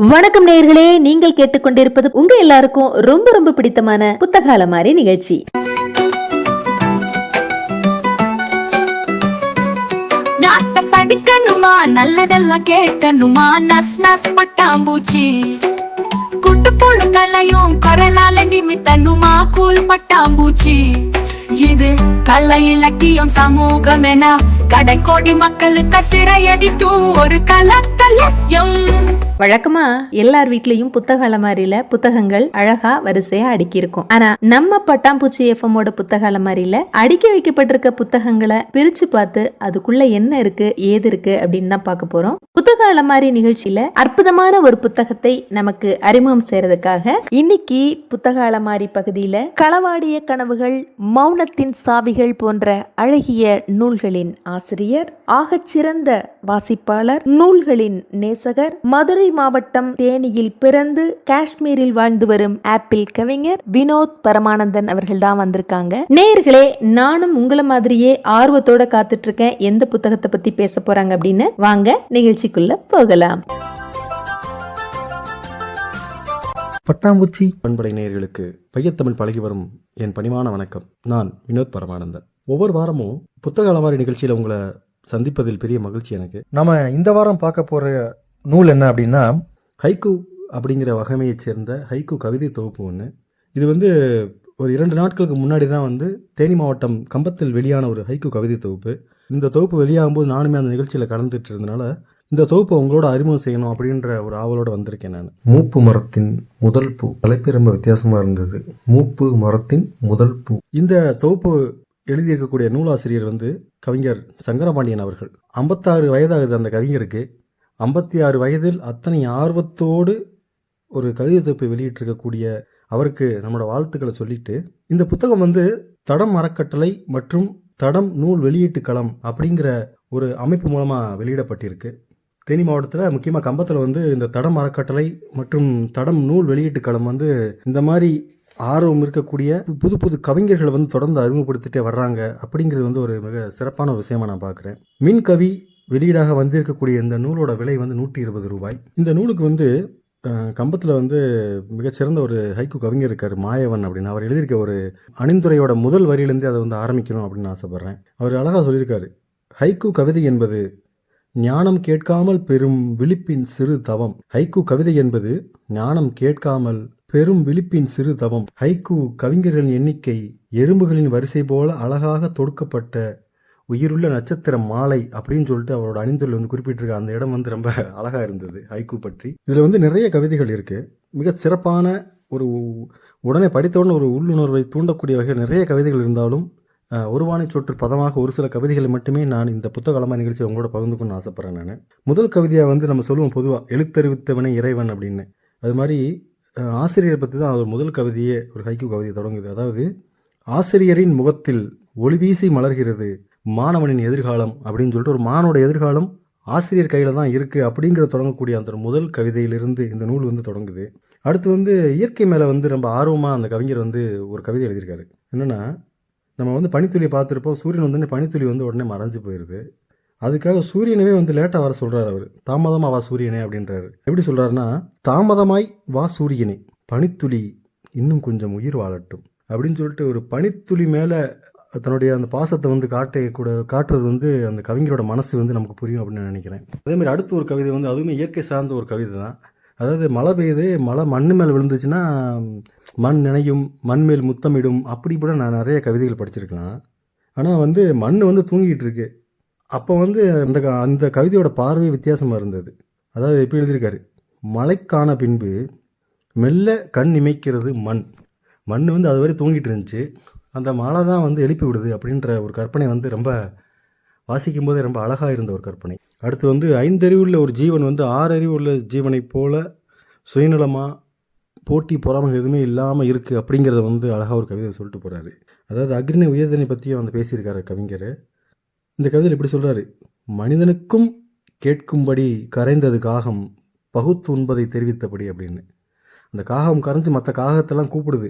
வணக்கம் நேயர்களே நீங்கள் கேட்டுக்கொண்டிருப்பது உங்க எல்லாருக்கும் ரொம்ப ரொம்ப பிடித்தமான புத்தகால மாதிரி நிகழ்ச்சி. நாட்ட படிக்கணுமா? நல்லதெல்லாம் கேட்கணுமா? நஸ் நஸ் பட்டாம்பூச்சி. குட்டு புழுக்களையும் குரலால நிமித்தனுமா கூழ் பட்டாம்பூச்சி. இது கலை இலக்கியம் சமூகம் என கடைக்கோடி மக்களுக்கு சிறையடிக்கும் ஒரு கலக்கலயம் வழக்கமா எல்லார் வீட்லயும் புத்தக அலமாரியில புத்தகங்கள் அழகா வரிசையா அடுக்கி இருக்கும் ஆனா நம்ம பட்டாம்பூச்சி எஃப்எம்மோட புத்தக அலமாரியில அடுக்கி வைக்கப்பட்டிருக்க புத்தகங்களை பிரிச்சு பார்த்து அதுக்குள்ள என்ன இருக்கு ஏது இருக்கு அப்படின்னு தான் பார்க்க போறோம். புத்தக அலமாரி நிகழ்ச்சியில அற்புதமான ஒரு புத்தகத்தை நமக்கு அறிமுகம் செய்யறதுக்காக இன்னைக்கு புத்தக அலமாரி பகுதியில களவாடிய கனவுகள் மௌனத்தின் சாவிகள் போன்ற அழகிய நூல்களின் ஆசிரியர் ஆகச்சிறந்த வாசிப்பாளர் நூல்களின் நேசகர் மதுரை மாவட்டம் தேனியில் பிறந்து காஷ்மீரில் வாழ்ந்து வரும் ஆப்பிள் கவிஞர் வினோத் பரமானந்தன் அவர்கள் தான் வந்திருக்காங்க. நேயர்களே நானும் உங்களை மாதிரியே ஆர்வத்தோட காத்துட்டு இருக்கேன் எந்த புத்தகத்தை பத்தி பேச போறாங்க அப்படின்னு? வாங்க நிகழ்ச்சிக்குள்ள போகலாம். பட்டாம்பூச்சி பண்பலை நேயர்களுக்கு பையத்தமிழ் பழகி வரும் என் பணிவான வணக்கம். நான் வினோத் பரமானந்தன். ஒவ்வொரு வாரமும் புத்தக அலமாரி நிகழ்ச்சியில் உங்களை சந்திப்பதில் பெரிய மகிழ்ச்சி எனக்கு. நம்ம இந்த வாரம் பார்க்க போற நூல் என்ன அப்படின்னா ஹைக்கு அப்படிங்கிற வகைமையைச் சேர்ந்த ஹைக்கு கவிதை தொகுப்பு ஒன்று இது வந்து ஒரு இரண்டு நாட்களுக்கு முன்னாடி தான் வந்து தேனி மாவட்டம் கம்பத்தில் வெளியான ஒரு ஹைக்கு கவிதை தொகுப்பு. இந்த தொகுப்பு வெளியாகும்போது நானுமே அந்த நிகழ்ச்சியில் கலந்துட்டு இருந்தனால இந்த தொகுப்பை உங்களோட அறிமுகம் செய்யணும் அப்படின்ற ஒரு ஆவலோட வந்திருக்கேன் நான். மூப்பு மரத்தின் முதல் பூ. தலைப்பு ரொம்ப வித்தியாசமாக இருந்தது. மூப்பு மரத்தின் முதல் பூ. இந்த தொகுப்பு எழுதியிருக்கக்கூடிய நூலாசிரியர் வந்து கவிஞர் சங்கரபாண்டியன் அவர்கள். ஐம்பத்தாறு வயதாகுது அந்த கவிஞருக்கு. ஐம்பத்தி ஆறு வயதில் அத்தனை ஆர்வத்தோடு ஒரு கவிதை தொகுப்பை வெளியிட்டிருக்கக்கூடிய அவருக்கு நம்மளோட வாழ்த்துக்களை சொல்லிட்டு இந்த புத்தகம் வந்து தடம் அறக்கட்டளை மற்றும் தடம் நூல் வெளியீட்டு களம் அப்படிங்கிற ஒரு அமைப்பு மூலமாக வெளியிடப்பட்டிருக்கு. தேனி மாவட்டத்தில் முக்கியமாக கம்பத்தில் வந்து இந்த தடம் அறக்கட்டளை மற்றும் தடம் நூல் வெளியீட்டு களம் வந்து இந்த மாதிரி ஆர்வம் இருக்கக்கூடிய புது புது கவிஞர்களை வந்து தொடர்ந்து அறிமுகப்படுத்திட்டே வர்றாங்க அப்படிங்கிறது வந்து ஒரு மிக சிறப்பான ஒரு விஷயமா நான் பார்க்குறேன். மின் கவி வெளியீடாக வந்திருக்கக்கூடிய இந்த நூலோட விலை வந்து நூற்றி இருபது ரூபாய். இந்த நூலுக்கு வந்து கம்பத்தில் வந்து மிகச்சிறந்த ஒரு ஹைக்கு கவிஞர் இருக்கார் மாயவன் அப்படின்னு. அவர் எழுதியிருக்க ஒரு அணிந்துரையோட முதல் வரியிலேருந்தே அதை வந்து ஆரம்பிக்கணும் அப்படின்னு ஆசைப்பட்றேன். அவர் அழகாக சொல்லியிருக்காரு ஹைக்கு கவிதை என்பது ஞானம் கேட்காமல் பெரும் விழிப்பின் சிறு தவம். ஹைக்கு கவிதை என்பது ஞானம் கேட்காமல் பெரும் விழிப்பின் சிறு தவம். ஹைக்கு கவிஞர்களின் எண்ணிக்கை எறும்புகளின் வரிசை போல அழகாக தொடுக்கப்பட்ட உயிருள்ள நட்சத்திர மாலை அப்படின்னு சொல்லிட்டு அவரோட அணிந்துள்ள வந்து குறிப்பிட்டிருக்க அந்த இடம் வந்து ரொம்ப அழகாக இருந்தது ஹைக்கு பற்றி. இதில் வந்து நிறைய கவிதைகள் இருக்குது மிக சிறப்பான ஒரு உடனே படித்தவுடனே ஒரு உள்ளுணர்வை தூண்டக்கூடிய வகையில் நிறைய கவிதைகள் இருந்தாலும் ஒருவானை சொற்று பதமாக ஒரு சில கவிதைகளை மட்டுமே நான் இந்த புத்தகலமா நிகழ்ச்சி உங்களோட பகிர்ந்துக்கணும்னு ஆசைப்பட்றேன் நான். முதல் கவிதையாக வந்து நம்ம சொல்லுவோம் பொதுவாக எழுத்தறிவித்தவனை இறைவன் அப்படின்னு. அது மாதிரி ஆசிரியரை பற்றி தான் அவர் முதல் கவிதையே ஒரு ஹைக்கு கவிதை தொடங்குது. அதாவது ஆசிரியரின் முகத்தில் ஒளிவீசி மலர்கிறது மாணவனின் எதிர்காலம் அப்படின்னு சொல்லிட்டு ஒரு மாணவனோட எதிர்காலம் ஆசிரியர் கையில் தான் இருக்குது அப்படிங்கிற தொடங்கக்கூடிய அந்த முதல் கவிதையிலிருந்து இந்த நூல் வந்து தொடங்குது. அடுத்து வந்து இயற்கை மேலே வந்து ரொம்ப ஆர்வமாக அந்த கவிஞர் வந்து ஒரு கவிதை எழுதியிருக்காரு. என்னென்னா நம்ம வந்து பனித்துளியை பார்த்துருப்போம் சூரியன் வந்து பனித்துளி வந்து உடனே மறைஞ்சு போயிடுது அதுக்காக சூரியனவே வந்து லேட்டாக வர சொல்கிறார் அவர். தாமதமாக வா சூரியனே அப்படின்றாரு. எப்படி சொல்கிறாருன்னா தாமதமாய் வா சூரியனே பனித்துளி இன்னும் கொஞ்சம் உயிர் வாழட்டும் அப்படின்னு சொல்லிட்டு ஒரு பனித்துளி மேலே தன்னுடைய அந்த பாசத்தை வந்து காட்ட கூட காட்டுறது வந்து அந்த கவிஞரோட மனசு வந்து நமக்கு புரியும் அப்படின்னு நான் நினைக்கிறேன். அதேமாதிரி அடுத்து அடுத்த ஒரு கவிதை வந்து அதுவுமே இயற்கை சார்ந்த ஒரு கவிதை தான். அதாவது மழை பெய்யுது மழை மண்ணு மேலே விழுந்துச்சுன்னா மண் நினையும் மண் மேல் முத்தமிடும் அப்படி கூட நான் நிறைய கவிதைகள் படிச்சிருக்கலாம். ஆனால் வந்து மண் வந்து தூங்கிட்டு இருக்கு. அப்போ வந்து அந்த அந்த கவிதையோட பார்வை வித்தியாசமாக இருந்தது. அதாவது எப்படி எழுதியிருக்காரு? மழைக்கான பின்பு மெல்ல கண் இமைக்கிறது மண். மண் வந்து அது வரை தூங்கிட்டு இருந்துச்சு. அந்த மாலை தான் வந்து எழுப்பி விடுது அப்படின்ற ஒரு கற்பனை வந்து ரொம்ப வாசிக்கும் போதே ரொம்ப அழகாக இருந்த ஒரு கற்பனை. அடுத்து வந்து ஐந்தறிவுள்ள ஒரு ஜீவன் வந்து ஆறு அறிவுள்ள ஜீவனைப் போல சுயநலமாக போட்டி பொறாமல் எதுவுமே இல்லாமல் இருக்குது அப்படிங்கிறத வந்து அழகாக ஒரு கவிதை சொல்லிட்டு போகிறாரு அதாவது அக்னி உயர்தனை பற்றியும் வந்து பேசியிருக்காரு கவிஞர். இந்த கவிதையில் இப்படி சொல்கிறாரு மனிதனுக்கும் கேட்கும்படி கரைந்தது காகம் பகுத்து உண்பதை தெரிவித்தபடி அப்படின்னு. அந்த காகம் கரைஞ்சி மற்ற காகத்தெல்லாம் கூப்பிடுது.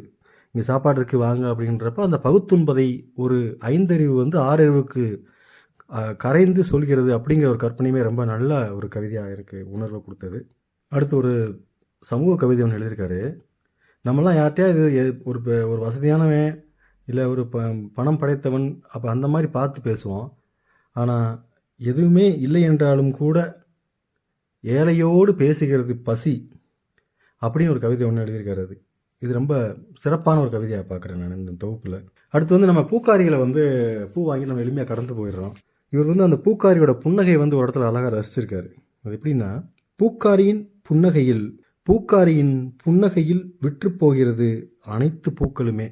இங்கே சாப்பாடு வாங்க அப்படின்றப்ப அந்த பகுத்துன்பதை ஒரு ஐந்தறிவு வந்து ஆறறிவுக்கு கரைந்து சொல்கிறது அப்படிங்கிற ஒரு கற்பனையுமே ரொம்ப நல்ல ஒரு கவிதையாக எனக்கு உணர்வை கொடுத்தது. அடுத்து ஒரு சமூக கவிதை ஒன்று எழுதியிருக்காரு. நம்மளாம் யார்கிட்டயாவது இது ஒரு ஒரு வசதியானவன் இல்லை ஒரு ப பணம் படைத்தவன் அப்போ அந்த மாதிரி பார்த்து பேசுவோம். ஆனால் எதுவுமே இல்லை என்றாலும் கூட ஏழையோடு பேசுகிறது பசி அப்படின்னு ஒரு கவிதை ஒன்று எழுதியிருக்காரு அது. இது ரொம்ப சிறப்பான ஒரு கவிதையாக பார்க்குறேன் நான் இந்த தொகுப்பில். அடுத்து வந்து நம்ம பூக்காரிகளை வந்து பூ வாங்கி நம்ம எளிமையாக கடந்து போயிடுறோம். இவர் வந்து அந்த பூக்காரியோட புன்னகை வந்து ஒரு இடத்துல அழகாக ரசிச்சிருக்காரு. அது எப்படின்னா பூக்காரியின் புன்னகையில் பூக்காரியின் புன்னகையில் விற்று போகிறது அனைத்து பூக்களுமே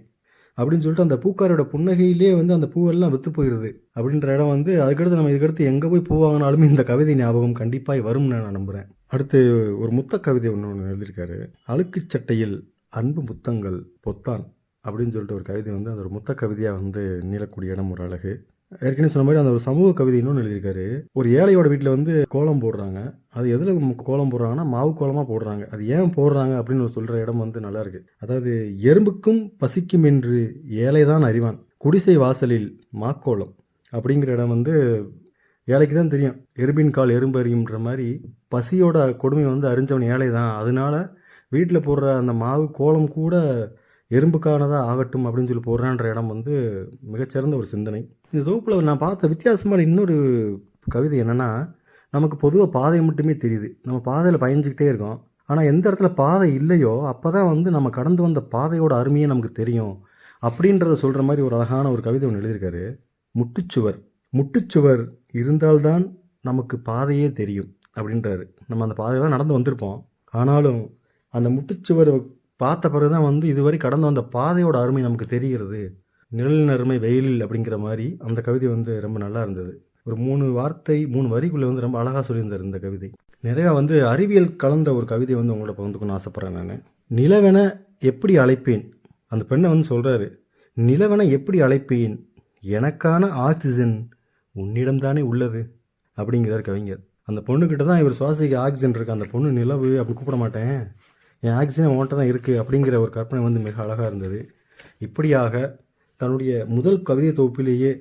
அப்படின்னு சொல்லிட்டு அந்த பூக்காரியோட புன்னகையிலே வந்து அந்த பூவெல்லாம் விற்று போயிடுது அப்படின்ற இடம் வந்து அதுக்கடுத்து நம்ம இதுக்கடுத்து எங்கே போய் பூ வாங்கினாலுமே இந்த கவிதை ஞாபகம் கண்டிப்பாக வரும்னு நான் நம்புகிறேன் அடுத்து ஒரு முத்த கவிதை ஒன்று ஒன்று எழுதியிருக்காரு. அழுக்குச் சட்டையில் அன்பு முத்தங்கள் பொத்தான் அப்படின்னு சொல்லிட்டு ஒரு கவிதை வந்து அந்த ஒரு முத்த கவிதையாக வந்து நீளக்கூடிய இடம் ஒரு அழகு. ஏற்கனவே சொன்ன மாதிரி அந்த ஒரு சமூக கவிதை இன்னொன்று எழுதியிருக்காரு. ஒரு ஏழையோட வீட்டில் வந்து கோலம் போடுறாங்க. அது எதில் கோலம் போடுறாங்கன்னா மாவு கோலமாக போடுறாங்க. அது ஏன் போடுறாங்க அப்படின்னு சொல்கிற இடம் வந்து நல்லா இருக்கு. அதாவது எறும்புக்கும் பசிக்கும் என்று ஏழைதான் அறிவான். குடிசை வாசலில் மாக்கோலம். அப்படிங்கிற இடம் வந்து ஏழைக்கு தான் தெரியும். எறும்பின் கால் எறும்பு அறியுன்ற மாதிரி பசியோட கொடுமை வந்து அறிஞ்சவன் ஏழை தான் அதனால வீட்டில் போடுற அந்த மாவு கோலம் கூட எறும்புக்கானதாக ஆகட்டும் அப்படின்னு சொல்லி போடுறான்ற இடம் வந்து மிகச்சிறந்த ஒரு சிந்தனை. இந்த தொகுப்பில் நான் பார்த்த வித்தியாசமான இன்னொரு கவிதை என்னென்னா நமக்கு பொதுவாக பாதை மட்டுமே தெரியுது. நம்ம பாதையில் பயஞ்சிக்கிட்டே இருக்கோம். ஆனால் எந்த இடத்துல பாதை இல்லையோ அப்போ தான் வந்து நம்ம கடந்து வந்த பாதையோட அருமையே நமக்கு தெரியும் அப்படின்றத சொல்கிற மாதிரி ஒரு அழகான ஒரு கவிதை ஒன்று எழுதியிருக்காரு. முட்டுச்சுவர். முட்டுச்சுவர் இருந்தால்தான் நமக்கு பாதையே தெரியும் அப்படின்றாரு. நம்ம அந்த பாதையை தான் நடந்து வந்திருப்போம். ஆனாலும் அந்த முட்டுச்சுவர் பார்த்த பிறகு தான் வந்து இதுவரை கடந்து வந்த பாதையோட அருமை நமக்கு தெரிகிறது. நிழல் அருமை வெயிலில் அப்படிங்கிற மாதிரி அந்த கவிதை வந்து ரொம்ப நல்லா இருந்தது. ஒரு மூணு வார்த்தை மூணு வரிக்குள்ளே வந்து ரொம்ப அழகாக சொல்லியிருந்தார் இந்த கவிதை. நிறையா வந்து அறிவியல் கலந்த ஒரு கவிதை வந்து உங்களோட பகிர்ந்துக்கணும்னு ஆசைப்பட்றேன் நான். நிலவென எப்படி அழைப்பேன்? அந்த பெண்ணை வந்து சொல்கிறாரு நிலவென எப்படி அழைப்பேன்? எனக்கான ஆக்சிஜன் உன்னிடம்தானே உள்ளது? அப்படிங்கிறார் கவிஞர். அந்த பொண்ணுக்கிட்ட தான் இவர் சுவாசிக்க ஆக்சிஜன் இருக்கு. அந்த பொண்ணு நிலவு அப்படி கூப்பிட மாட்டேன். என் ஆக்சிஜன் உன்கிட்ட தான் இருக்குது அப்படிங்கிற ஒரு கற்பனை வந்து மிக அழகாக இருந்தது. இப்படியாக தன்னுடைய முதல் கவிதை தொகுப்பிலேயே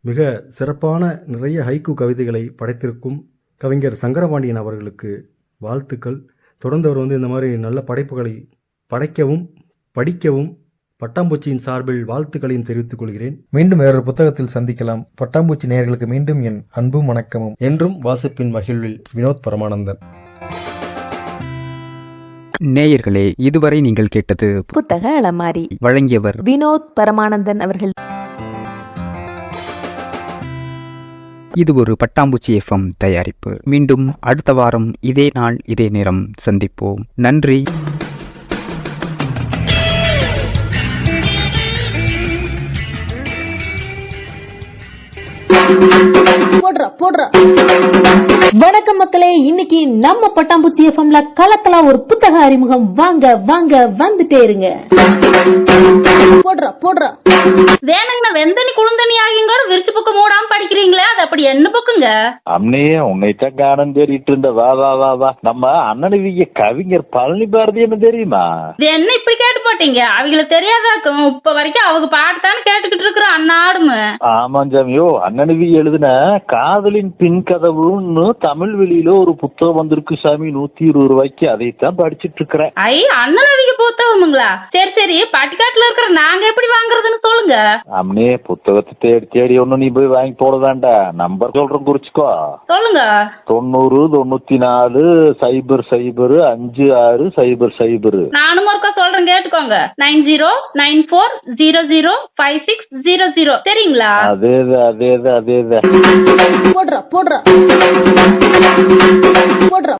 மிக சிறப்பான நிறைய ஹைக்கூ கவிதைகளை படைத்திருக்கும் கவிஞர் சங்கரபாண்டியன் அவர்களுக்கு வாழ்த்துக்கள். தொடர்ந்து அவர் வந்து இந்த மாதிரி நல்ல படைப்புகளை படைக்கவும் படிக்கவும் பட்டாம்பூச்சியின் சார்பில் வாழ்த்துக்களையும் தெரிவித்துக் கொள்கிறேன். மீண்டும் வேறொரு புத்தகத்தில் சந்திக்கலாம். பட்டாம்பூச்சி நேயர்களுக்கு மீண்டும் என் அன்பும் வணக்கமும். என்றும் வாசிப்பின் மகிழ்வில் வினோத் பரமானந்தன். நேயர்களே இதுவரை நீங்கள் கேட்டது புத்தக அலமாரி வழங்கியவர் வினோத் பரமானந்தன் அவர்கள். இது ஒரு பட்டாம்பூச்சி எஃப்எம் தயாரிப்பு. மீண்டும் அடுத்த வாரம் இதே நாள் இதே நேரம் சந்திப்போம். நன்றி. போடுறா போடுறா. வணக்கம் மக்களே இன்னைக்கு நம்ம பட்டாம்பூச்சி எஃப்எம்ல கலக்கலா ஒரு புத்தக அறிமுகம். வாங்க வாங்க வந்துட்டே இருங்க. போடுறா போடுறா. வேணுங்கண்ணா வெந்தனி குழுந்தனி ஆகியோட விரிச்சு பக்கம் மூடாம படிக்கிறீங்களா அப்படி என்ன பக்குங்க? அம்னே உன்னைத்தான் காணும் தேடிட்டு இருந்த. வா வா வா வா. நம்ம அண்ணனுவிய கவிஞர் பழனி பாரதி என்ன தெரியுமா? இது என்ன இப்படி கேட்டு போட்டீங்க? அவங்களுக்கு தெரியாதாக்கும். இப்ப வரைக்கும் அவங்க பாட்டு தானே கேட்டுக்கிட்டு இருக்கிறோம் அன்னாடுமு ஆமாம் சாமியோ அண்ணனுவி எழுதின காதலின் பின் கதவுன்னு தமிழ் வெளியில ஒரு புத்தகம் வந்திருக்கு சாமி. நூத்தி இருபது ரூபாய்க்கு அதைத்தான் படிச்சிட்டு இருக்கிறேன். ஐ அண்ணன் அவங்க புத்தகமுங்களா? சரி சரி. பட்டிக்காட்டுல இருக்கிற நாங்க எப்படி வாங்குறதுன்னு சொல்லுங்க. அம்னே புத்தகத்தை தேடி தேடி ஒன்னும் நீ போய் வாங்கி போட வேண்டாம் நம்பர் சொல்றேன் குறிச்சுக்கோ. சொல்லுங்க. தொண்ணூறு தொண்ணூத்தி நாலு சைபர் சைபர் அஞ்சு ஆறு சைபர் சைபர். நானும் ஒருக்கா சொல்றேன் கேட்டுக்கோங்க. Nine zero nine four zero zero five six zero zero. சரிங்களா அதேதான் அதேதான் அதேதான். போடுறா போடுறா. போடுறா.